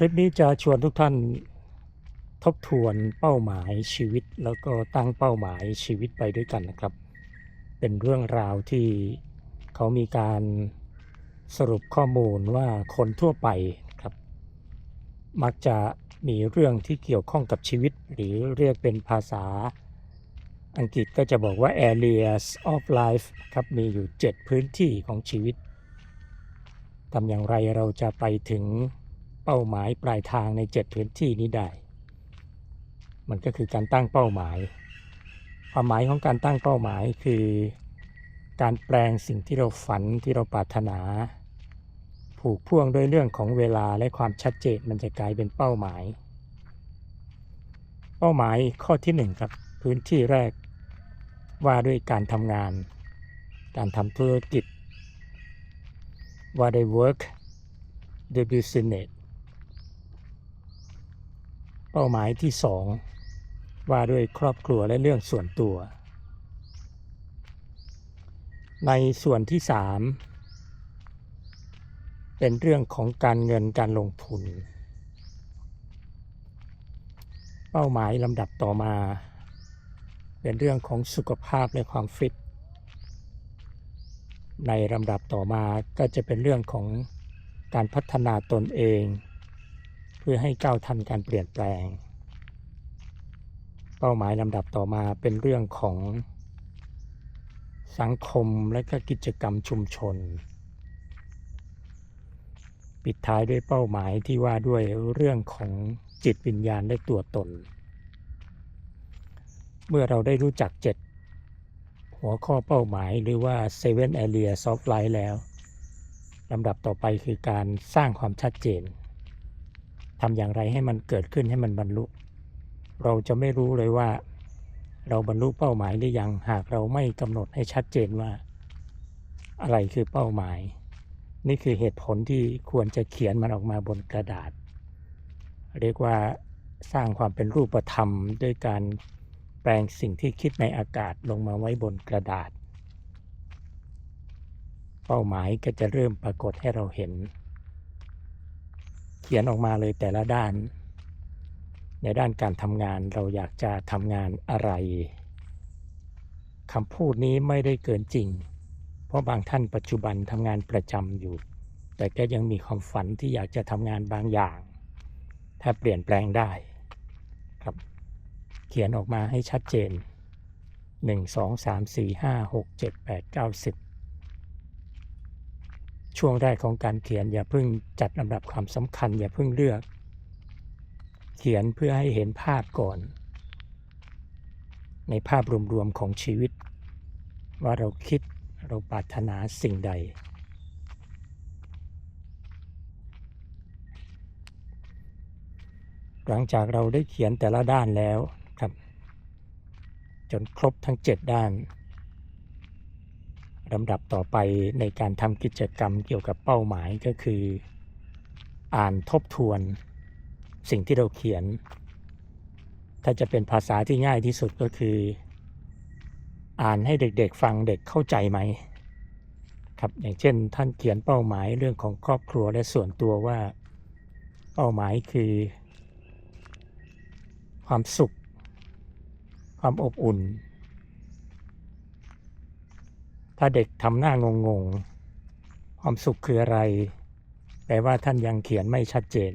คลิปนี้จะชวนทุกท่านทบทวนเป้าหมายชีวิต แล้วก็ตั้งเป้าหมายชีวิตไปด้วยกันนะครับ เป็นเรื่องราวที่เขามีการสรุปข้อมูลว่าคนทั่วไปครับ มักจะมีเรื่องที่เกี่ยวข้องกับชีวิต หรือเรียกเป็นภาษาอังกฤษก็จะบอกว่า areas of life ครับมีอยู่ 7 พื้นที่ของชีวิตทำอย่างไรเราจะไปถึง เป้าหมายปลายทางใน 7 พื้นที่นี้ได้ มันก็คือการตั้งเป้าหมาย ความหมายของการตั้งเป้าหมายคือ การแปลงสิ่งที่เราฝันที่เราปรารถนา ผูกพ่วงด้วยเรื่องของเวลาและความชัดเจนมันจะกลายเป็นเป้าหมาย เป้าหมายข้อที่หนึ่งครับ พื้นที่แรกว่าด้วยการทำงาน การทำธุรกิจว่าด้วย work the business เป้าหมายที่สองว่าด้วยครอบครัวและเรื่องส่วนตัว ในส่วนที่สามเป็นเรื่องของการเงินการลงทุน เป้าหมายลำดับต่อมา เป็นเรื่องของสุขภาพและความฟิต ในลำดับต่อมาก็จะเป็นเรื่องของการพัฒนาตนเอง พื่อให้ก้าวทันการเปลี่ยนแปลง เป้าหมายลำดับต่อมาเป็นเรื่องของ สังคมและก็กิจกรรมชุมชน ปิดท้ายด้วยเป้าหมายที่ว่าด้วยเรื่องของจิตวิญญาณและตัวตน เมื่อเราได้รู้จักเจ็ดหัวข้อเป้าหมายหรือว่า seven areas of life แล้วลำดับต่อไปคือการสร้างความชัดเจน ทำอย่างไรให้มันเกิดขึ้นให้มันบรรลุ เราจะไม่รู้เลยว่า เราบรรลุเป้าหมายหรือยังหากเราไม่กำหนดให้ชัดเจนว่า อะไรคือเป้าหมาย นี่คือเหตุผลที่ควรจะเขียนมันออกมาบนกระดาษ เรียกว่าสร้างความเป็นรูปธรรมด้วยการแปลงสิ่งที่คิดในอากาศลงมาไว้บนกระดาษ เป้าหมายก็จะเริ่มปรากฏให้เราเห็น เขียนออกมาเลยแต่ละด้าน ในด้านการทำงานเราอยากจะทำงานอะไรคำพูดนี้ไม่ได้เกินจริง เพราะบางท่านปัจจุบันทำงานประจำอยู่ แต่ก็ยังมีความฝันที่อยากจะทำงานบางอย่าง ถ้าเปลี่ยนแปลงได้ครับ เขียนออกมาให้ชัดเจน 1 2 3 4 5 6 7 8 9 10 ช่วงแรกของการเขียนอย่าเพิ่งจัดลำดับความสำคัญ อย่าเพิ่งเลือก เขียนเพื่อให้เห็นภาพก่อน ในภาพรวมๆของชีวิต ว่าเราคิดเราปรารถนาสิ่งใด หลังจากเราได้เขียนแต่ละด้านแล้วครับ จนครบทั้ง 7 ด้าน ลำดับต่อไปในการทำกิจกรรมเกี่ยวกับเป้าหมายก็คือ อ่านทบทวน สิ่งที่เราเขียน ถ้าจะเป็นภาษาที่ง่ายที่สุดก็คือ อ่านให้เด็กๆฟังเด็กเข้าใจไหมครับอย่างเช่นท่านเขียนเป้าหมายเรื่องของครอบครัวและส่วนตัวว่า เป้าหมายคือ ความสุข ความอบอุ่น ถ้าเด็กทำหน้างงงๆความสุขคืออะไร แปลว่าท่านยังเขียนไม่ชัดเจน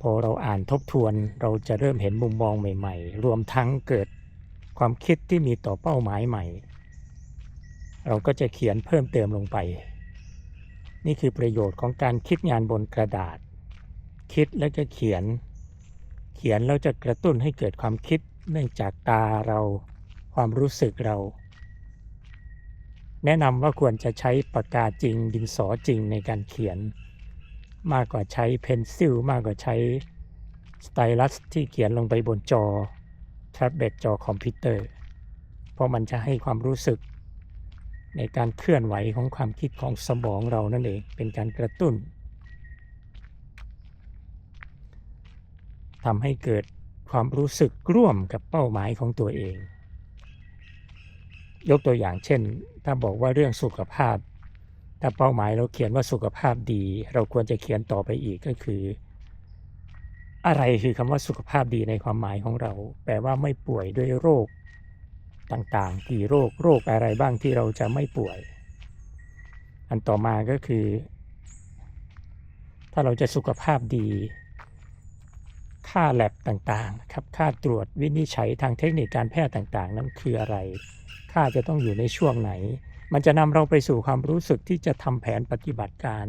พอเราอ่านทบทวนเราจะเริ่มเห็นมุมมองใหม่ ๆ รวมทั้งเกิดความคิดที่มีต่อเป้าหมายใหม่ เราก็จะเขียนเพิ่มเติมลงไป นี่คือประโยชน์ของการคิดงานบนกระดาษ คิดแล้วก็เขียน เขียนแล้วจะกระตุ้นให้เกิดความคิดเนื่องจากตาเรา ความรู้สึกเรา แนะนำว่าควรจะใช้ปากกาจริง ดินสอจริงในการเขียน มากกว่าใช้เพนซิลมากกว่าใช้สไตลัสที่เขียนลงไปบนจอแท็บเล็ตจอคอมพิวเตอร์ เพราะมันจะให้ความรู้สึก ในการเคลื่อนไหวของความคิดของสมองเรานั่นเองเป็นการกระตุ้นทำให้เกิดความรู้สึกร่วมกับเป้าหมายของตัวเอง ยกตัวอย่างเช่น ถ้าบอกว่าเรื่องสุขภาพ ถ้าเป้าหมายเราเขียนว่าสุขภาพดี เราควรจะเขียนต่อไปอีกก็คือ อะไรคือคำว่าสุขภาพดีในความหมายของเรา แปลว่าไม่ป่วยด้วยโรคต่างๆ กี่โรค โรคอะไรบ้างที่เราจะไม่ป่วย อันต่อมาก็คือ ถ้าเราจะสุขภาพดี ค่าแลบต่างๆ ครับ ค่าตรวจวินิจฉัยทางเทคนิคการแพทย์ต่างๆ นั้นคืออะไร ค่าจะต้องอยู่ในช่วงไหน มันจะนำเราไปสู่ความรู้สึกที่จะทำแผนปฏิบัติการ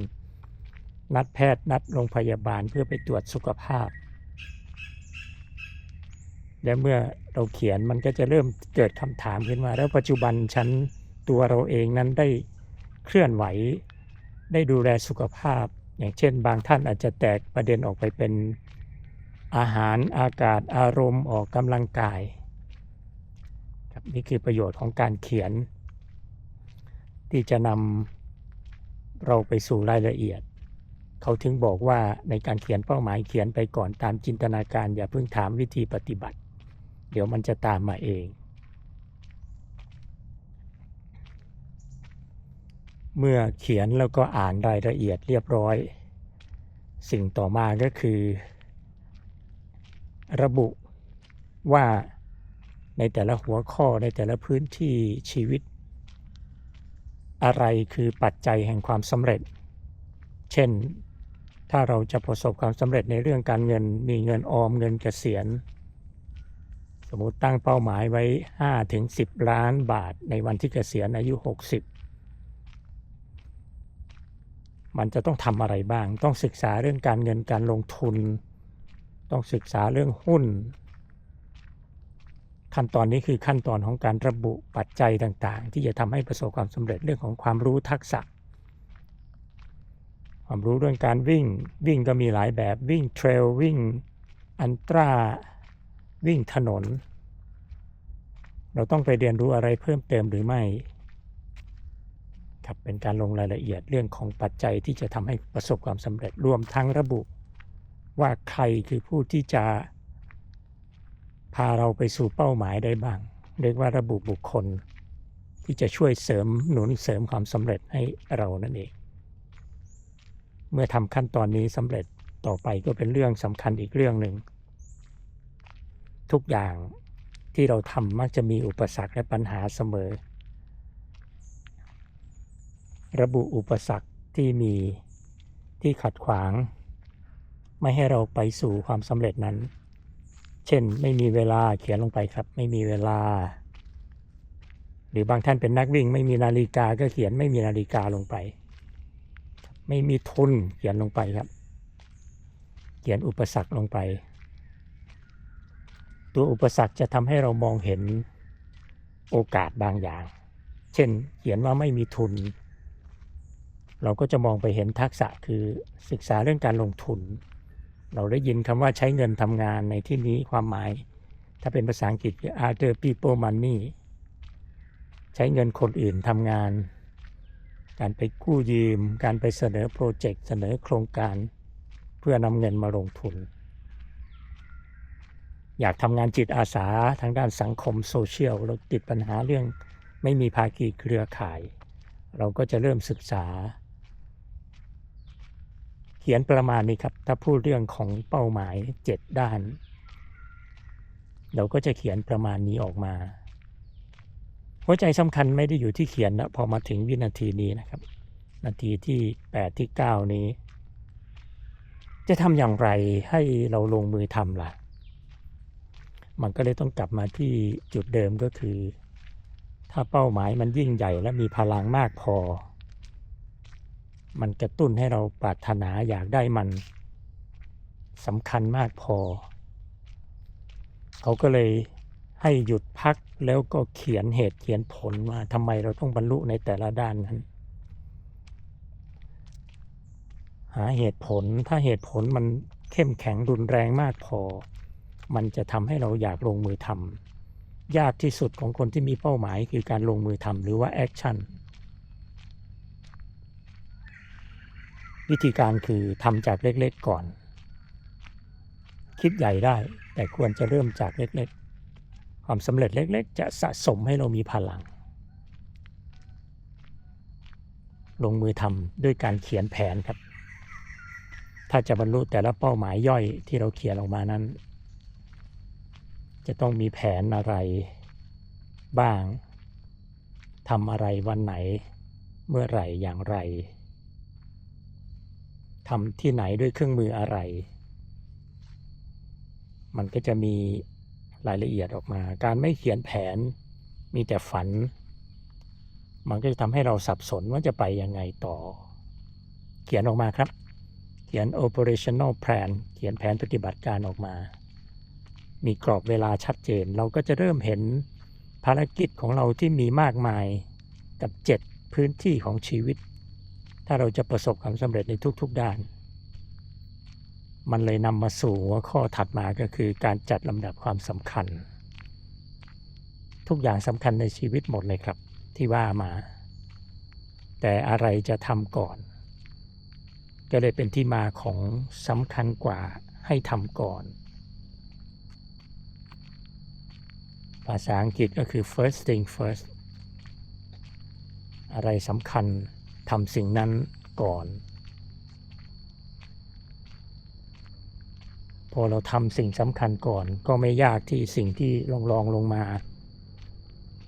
นัดแพทย์นัดโรงพยาบาลเพื่อไปตรวจสุขภาพ และเมื่อเราเขียนมันก็จะเริ่มเกิดคำถามขึ้นมา แล้วปัจจุบันฉันตัวเราเองนั้นได้เคลื่อนไหว ได้ดูแลสุขภาพ อย่างเช่น บางท่านอาจจะแตกประเด็นออกไปเป็นอาหารอากาศอารมณ์ออกกำลังกาย ครับนี่คือประโยชน์ของการเขียน ที่จะนำเราไปสู่รายละเอียด เขาถึงบอกว่าในการเขียนเป้าหมายเขียนไปก่อนตามจินตนาการ อย่าเพิ่งถามวิธีปฏิบัติ เดี๋ยวมันจะตามมาเอง เมื่อเขียนแล้วก็อ่านรายละเอียดเรียบร้อย สิ่งต่อมาก็คือ ระบุว่า ในแต่ละหัวข้อในแต่ละพื้นที่ชีวิต อะไรคือปัจจัยแห่งความสำเร็จ เช่น ถ้าเราจะประสบความสำเร็จในเรื่องการเงินมีเงินออมเงินเกษียณ สมมติตั้งเป้าหมายไว้5ถึง10 ล้านบาทในวันที่เกษียณอายุ 60มันจะต้องทำอะไรบ้าง ต้องศึกษาเรื่องการเงินการลงทุน ต้องศึกษาเรื่องหุ้น ขั้นตอนนี้คือขั้นตอนของการระบุปัจจัยต่างๆ ที่จะทำให้ประสบความสำเร็จเรื่องของความรู้ทักษะ ความรู้เรื่องการวิ่ง วิ่งก็มีหลายแบบวิ่งเทรลวิ่งอันตราวิ่งถนน เราต้องไปเรียนรู้อะไรเพิ่มเติมหรือไม่ครับเป็นการลงรายละเอียดเรื่องของปัจจัยที่จะทำให้ประสบความสำเร็จรวมทั้งระบุ ว่าใครคือผู้ที่จะ พาเราไปสู่เป้าหมายได้บ้าง เรียกว่าระบุบุคคล ที่จะช่วยเสริมหนุนเสริมความสำเร็จให้เรานั่นเอง เมื่อทำขั้นตอนนี้สำเร็จต่อไปก็เป็นเรื่องสำคัญอีกเรื่องหนึ่ง ทุกอย่างที่เราทำมักจะมีอุปสรรคและปัญหาเสมอ ระบุอุปสรรคที่มีที่ขัดขวาง ไม่ให้เราไปสู่ความสำเร็จนั้น เช่นไม่มีเวลาเขียนลงไปครับ ไม่มีเวลา หรือบางท่านเป็นนักวิ่ง ไม่มีนาฬิกาก็เขียนไม่มีนาฬิกาลงไป ไม่มีทุนเขียนลงไปครับ เขียนอุปสรรคลงไป ตัวอุปสรรคจะทำให้เรามองเห็นโอกาสบางอย่าง เช่น เขียนว่าไม่มีทุน เราก็จะมองไปเห็นทักษะคือศึกษาเรื่องการลงทุน เราได้ยินคำว่าใช้เงินทำงานในที่นี้ความหมาย ถ้าเป็นภาษาอังกฤษคือ other people money ใช้เงินคนอื่นทำงาน การไปกู้ยืม การไปเสนอโปรเจกต์เสนอโครงการ เพื่อนำเงินมาลงทุน อยากทำงานจิตอาสาทางด้านสังคมโซเชียลเราติดปัญหาเรื่องไม่มีภาคีเครือข่าย เราก็จะเริ่มศึกษา เขียนประมาณนี้ครับ ถ้าพูดเรื่องของเป้าหมาย 7 ด้าน เราก็จะเขียนประมาณนี้ออกมา หัวใจสำคัญไม่ได้อยู่ที่เขียนนะพอมาถึงวินาทีนี้นะครับ นาทีที่ 8 ที่ 9 นี้ จะทำอย่างไรให้เราลงมือทำล่ะ มันก็เลยต้องกลับมาที่จุดเดิมก็คือ ถ้าเป้าหมายมันยิ่งใหญ่และมีพลังมากพอ มันกระตุ้นให้เราปรารถนาอยากได้มันสำคัญมากพอ เขาก็เลยให้หยุดพักแล้วก็เขียนเหตุเขียนผลว่าทำไมเราต้องบรรลุในแต่ละด้านนั้น หาเหตุผลถ้าเหตุผลมันเข้มแข็งรุนแรงมากพอ มันจะทำให้เราอยากลงมือทำยากที่สุดของคนที่มีเป้าหมายคือการลงมือทำหรือว่าแอคชั่น วิธีการคือทำจากเล็กๆก่อน คิดใหญ่ได้ แต่ควรจะเริ่มจากเล็กๆ ความสำเร็จเล็กๆ จะสะสมให้เรามีพลัง ลงมือทำด้วยการเขียนแผนครับ ถ้าจะบรรลุแต่ละเป้าหมายย่อยที่เราเขียนออกมานั้น จะต้องมีแผนอะไรบ้างทำอะไรวันไหน เมื่อไหร่อย่างไร ทำที่ไหนด้วยเครื่องมืออะไร มันก็จะมีรายละเอียดออกมา การไม่เขียนแผนมีแต่ฝัน มันก็จะทำให้เราสับสนว่าจะไปยังไงต่อ เขียนออกมาครับ เขียน operational plan เขียนแผนปฏิบัติการออกมา มีกรอบเวลาชัดเจน เราก็จะเริ่มเห็นภารกิจของเราที่มีมากมายกับ 7 พื้นที่ของชีวิต ถ้าเราจะประสบความสำเร็จในทุกๆด้าน มันเลยนำมาสู่หัวข้อถัดมาก็คือการจัดลำดับความสำคัญ ทุกอย่างสำคัญในชีวิตหมดเลยครับ ที่ว่ามา แต่อะไรจะทำก่อน ก็เลยเป็นที่มาของสำคัญกว่าให้ทำก่อน ภาษาอังกฤษก็คือ first thing first อะไรสำคัญ ทำสิ่งนั้นก่อน พอเราทำสิ่งสำคัญก่อน ก็ไม่ยากที่สิ่งที่ลองลองลงมา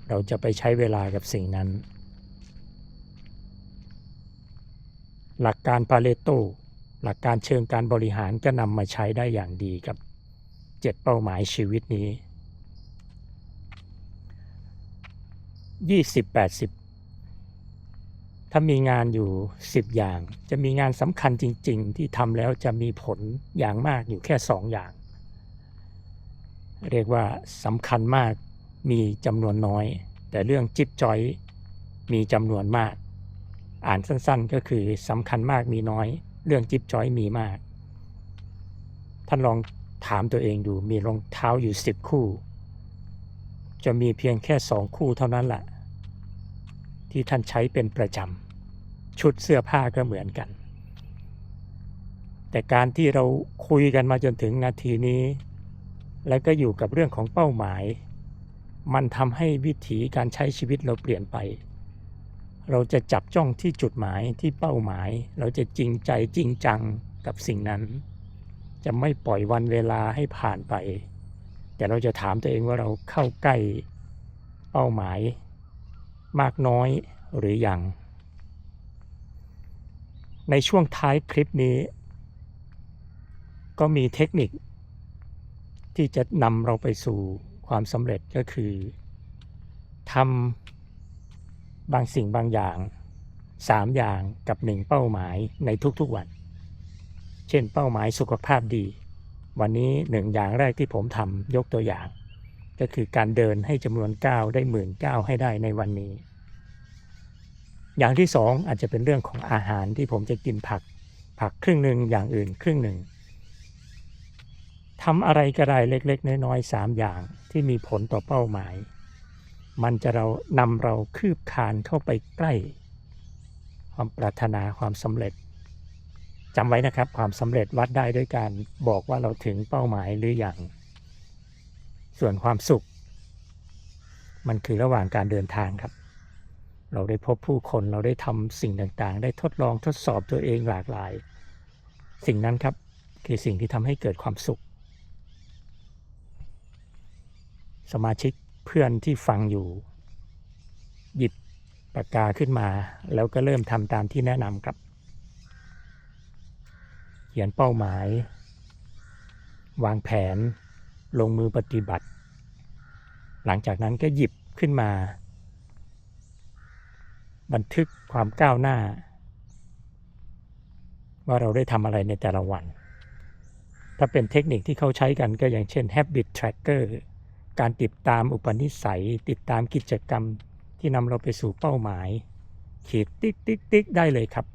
เราจะไปใช้เวลากับสิ่งนั้น หลักการปาเลโตหลักการเชิงการบริหารก็นำมาใช้ได้อย่างดีกับ 7 เป้าหมายชีวิตนี้ 20 80 ถ้ามีงานอยู่ 10 อย่าง จะมีงานสำคัญจริง ๆ ที่ทำแล้วจะมีผลอย่างมากอยู่แค่ 2 อย่าง เรียกว่าสำคัญมากมีจำนวนน้อย แต่เรื่องจิ๊บจอยมีจำนวนมาก อ่านสั้นๆ ก็คือสำคัญมากมีน้อย เรื่องจิ๊บจอยมีมาก ท่านลองถามตัวเองดูมีรองเท้าอยู่ 10 คู่ จะมีเพียงแค่สองคู่เท่านั้นแหละที่ท่านใช้เป็นประจำ ชุดเสื้อผ้าก็เหมือนกัน แต่การที่เราคุยกันมาจนถึงนาทีนี้ แล้วก็อยู่กับเรื่องของเป้าหมาย มันทำให้วิถีการใช้ชีวิตเราเปลี่ยนไป เราจะจับจ้องที่จุดหมายที่เป้าหมาย เราจะจริงใจจริงจังกับสิ่งนั้น จะไม่ปล่อยวันเวลาให้ผ่านไป แต่เราจะถามตัวเองว่าเราเข้าใกล้เป้าหมาย มากน้อยหรืออยัง ในช่วงท้ายคลิปนี้ ก็มีเทคนิค ที่จะนำเราไปสู่ความสำเร็จก็คือทำบางสิ่งบางอย่าง3อย่างกับ1เป้าหมายในทุกๆวัน เช่นเป้าหมายสุขภาพดี วันนี้หนึ่งอย่างแรกที่ผมทำยกตัวอย่าง ก็คือการเดินให้จำนวนก้าวได้หมื่นก้าวให้ได้ในวันนี้ อย่างที่สองอาจจะเป็นเรื่องของอาหารที่ผมจะกินผัก ผักครึ่งหนึ่งอย่างอื่นครึ่งหนึ่งทำอะไรก็ได้เล็ก ๆ น้อยๆสามอย่างที่มีผลต่อเป้าหมาย มันจะเรานำเราคืบคานเข้าไปใกล้ ความปรารถนาความสำเร็จจำไว้นะครับความสำเร็จวัดได้ด้วยการบอกว่าเราถึงเป้าหมายหรืออยังส่วนความสุข มันคือระหว่างการเดินทางครับ เราได้พบผู้คนเราได้ทำสิ่งต่างๆ ได้ทดลองทดสอบตัวเองหลากหลาย สิ่งนั้นครับคือสิ่งที่ทำให้เกิดความสุข สมาชิกเพื่อนที่ฟังอยู่ หยิบปากกาขึ้นมา แล้วก็เริ่มทำตามที่แนะนำครับ เขียนเป้าหมาย วางแผน ลงมือปฏิบัติ หลังจากนั้นก็หยิบขึ้นมา บันทึกความก้าวหน้า ว่าเราได้ทำอะไรในแต่ละวัน ถ้าเป็นเทคนิคที่เขาใช้กันก็อย่างเช่น habit tracker การติดตามอุปนิสัย ติดตามกิจกรรมที่นำเราไปสู่เป้าหมาย ขีดติ๊กติ๊กติ๊กได้เลยครับ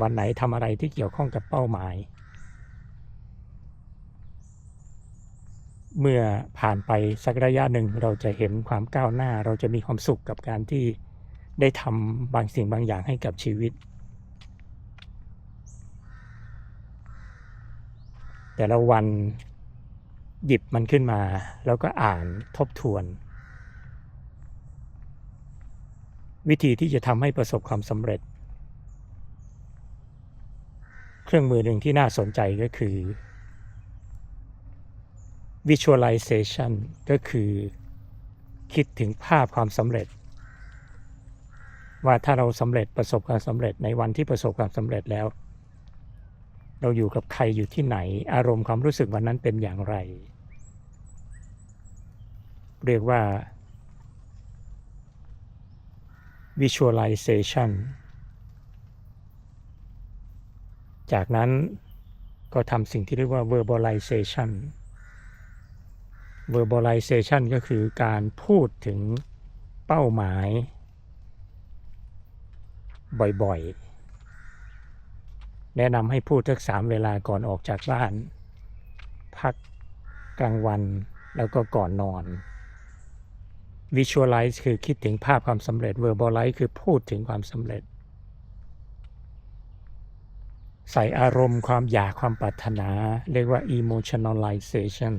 วันไหนทำอะไรที่เกี่ยวข้องกับเป้าหมาย เมื่อผ่านไปสักระยะหนึ่งเราจะเห็นความก้าวหน้า เราจะมีความสุขกับการที่ ได้ทำบางสิ่งบางอย่างให้กับชีวิต แต่ละวันหยิบมันขึ้นมา แล้วก็อ่านทบทวน วิธีที่จะทำให้ประสบความสำเร็จ เครื่องมือหนึ่งที่น่าสนใจก็คือ visualization ก็คือคิดถึงภาพความสำเร็จ ว่าถ้าเราสำเร็จประสบความสำเร็จในวันที่ประสบความสำเร็จแล้ว เราอยู่กับใครอยู่ที่ไหน อารมณ์ความรู้สึกวันนั้นเป็นอย่างไร เรียกว่า visualization จากนั้นก็ทำสิ่งที่เรียกว่า verbalization verbalization ก็คือการพูดถึงเป้าหมาย บ่อยๆ แนะนำให้พูดทักสามเวลาก่อนออกจากบ้าน พักกลางวันแล้วก็ก่อนนอน visualize คือคิดถึงภาพความสำเร็จ verbalize คือพูดถึงความสำเร็จ ใส่อารมณ์ความอยากความปรารถนา เรียกว่า emotionalization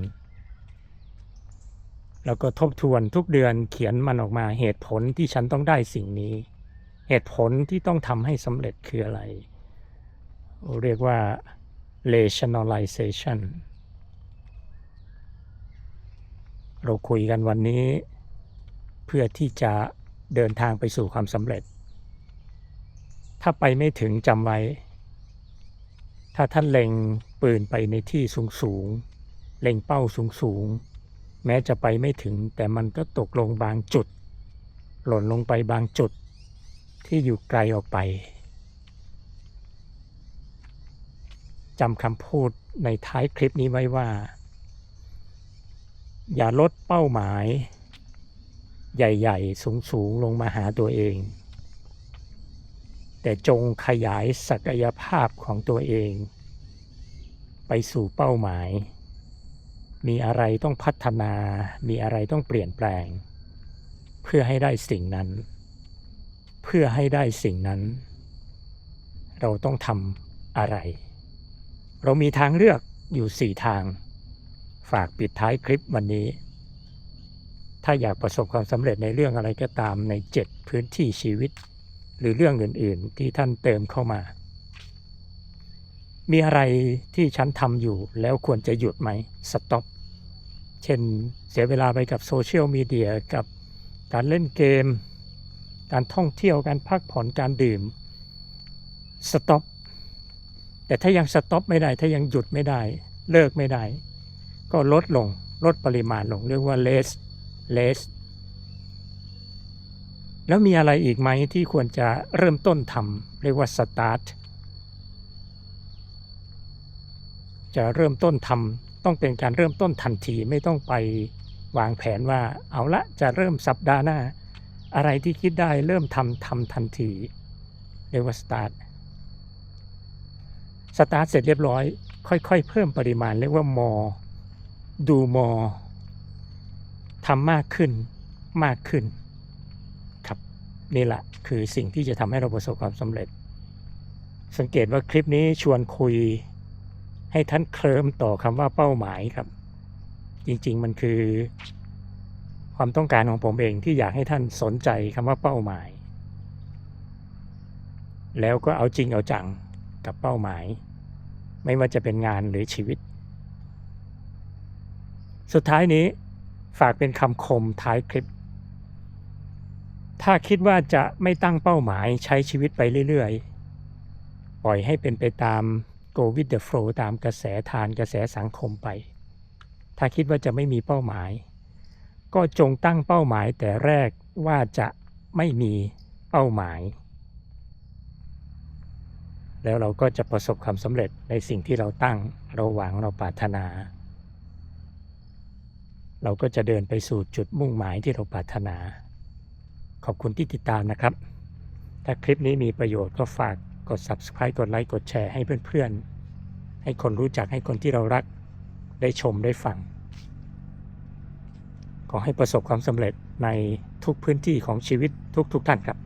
แล้วก็ทบทวนทุกเดือนเขียนมันออกมาเหตุผลที่ฉันต้องได้สิ่งนี้ เหตุผลที่ต้องทำให้สำเร็จคืออะไร เรียกว่า rationalization เราคุยกันวันนี้เพื่อที่จะเดินทางไปสู่ความสำเร็จ ถ้าไปไม่ถึงจำไว้ ถ้าท่านเล็งปืนไปในที่สูงสูงๆเล็งเป้าสูงสูงๆแม้จะไปไม่ถึงแต่มันก็ตกลงบางจุด หล่นลงไปบางจุด ที่อยู่ไกลออกไปจำคำพูดในท้ายคลิปนี้ไว้ว่า อย่าลดเป้าหมาย ใหญ่ๆ สูงๆ ลงมาหาตัวเอง แต่จงขยายศักยภาพของตัวเอง ไปสู่เป้าหมาย มีอะไรต้องพัฒนา มีอะไรต้องเปลี่ยนแปลง เพื่อให้ได้สิ่งนั้น เพื่อให้ได้สิ่งนั้น เราต้องทำอะไร เรามีทางเลือกอยู่4ทาง ฝากปิดท้ายคลิปวันนี้ ถ้าอยากประสบความสำเร็จในเรื่องอะไรก็ตามใน7พื้นที่ชีวิต หรือเรื่องอื่น ๆ ที่ท่านเติมเข้ามา มีอะไรที่ฉันทำอยู่แล้วควรจะหยุดไหมสต็อปเช่นเสียเวลาไปกับโซเชียลมีเดียกับการเล่นเกม การท่องเที่ยวการพักผ่อนการดื่มสต็อปแต่ถ้ายังสต็อปไม่ได้ ถ้ายังหยุดไม่ได้ เลิกไม่ได้ ก็ลดลงลดปริมาณลง เรียกว่า less less แล้วมีอะไรอีกไหมที่ควรจะเริ่มต้นทำเรียกว่า start จะเริ่มต้นทำต้องเป็นการเริ่มต้นทันทีไม่ต้องไปวางแผนว่าเอาละจะเริ่มสัปดาห์หน้า อะไรที่คิดได้เริ่มทำทำทันทีเรียกว่า start สตาร์ทเสร็จเรียบร้อย ค่อยๆ เพิ่มปริมาณเรียกว่า more ดู more ทำมากขึ้นมากขึ้น ครับ นี่แหละคือสิ่งที่จะทำให้เราประสบความสำเร็จ สังเกตว่าคลิปนี้ชวนคุย ให้ท่านเคลิมต่อคำว่าเป้าหมายครับ จริงๆมันคือ ความต้องการของผมเองที่อยากให้ท่านสนใจคำว่าเป้าหมาย แล้วก็เอาจริงเอาจังกับเป้าหมาย ไม่ว่าจะเป็นงานหรือชีวิต สุดท้ายนี้ฝากเป็นคำคมท้ายคลิป ถ้าคิดว่าจะไม่ตั้งเป้าหมายใช้ชีวิตไปเรื่อยๆ ปล่อยให้เป็นไปตาม go with the flow ตามกระแสทานกระแสสังคมไป ถ้าคิดว่าจะไม่มีเป้าหมาย ก็จงตั้งเป้าหมายแต่แรกว่าจะไม่มีเป้าหมาย แล้วเราก็จะประสบความสำเร็จในสิ่งที่เราตั้งเราหวังเราปรารถนา เราก็จะเดินไปสู่จุดมุ่งหมายที่เราปรารถนา ขอบคุณที่ติดตามนะครับ ถ้าคลิปนี้มีประโยชน์ก็ฝากกด subscribe กดไลค์กดแชร์ให้เพื่อนๆให้คนรู้จักให้คนที่เรารักได้ชมได้ฟัง ขอให้ประสบความสำเร็จในทุกพื้นที่ของชีวิตทุกๆทท่านครับ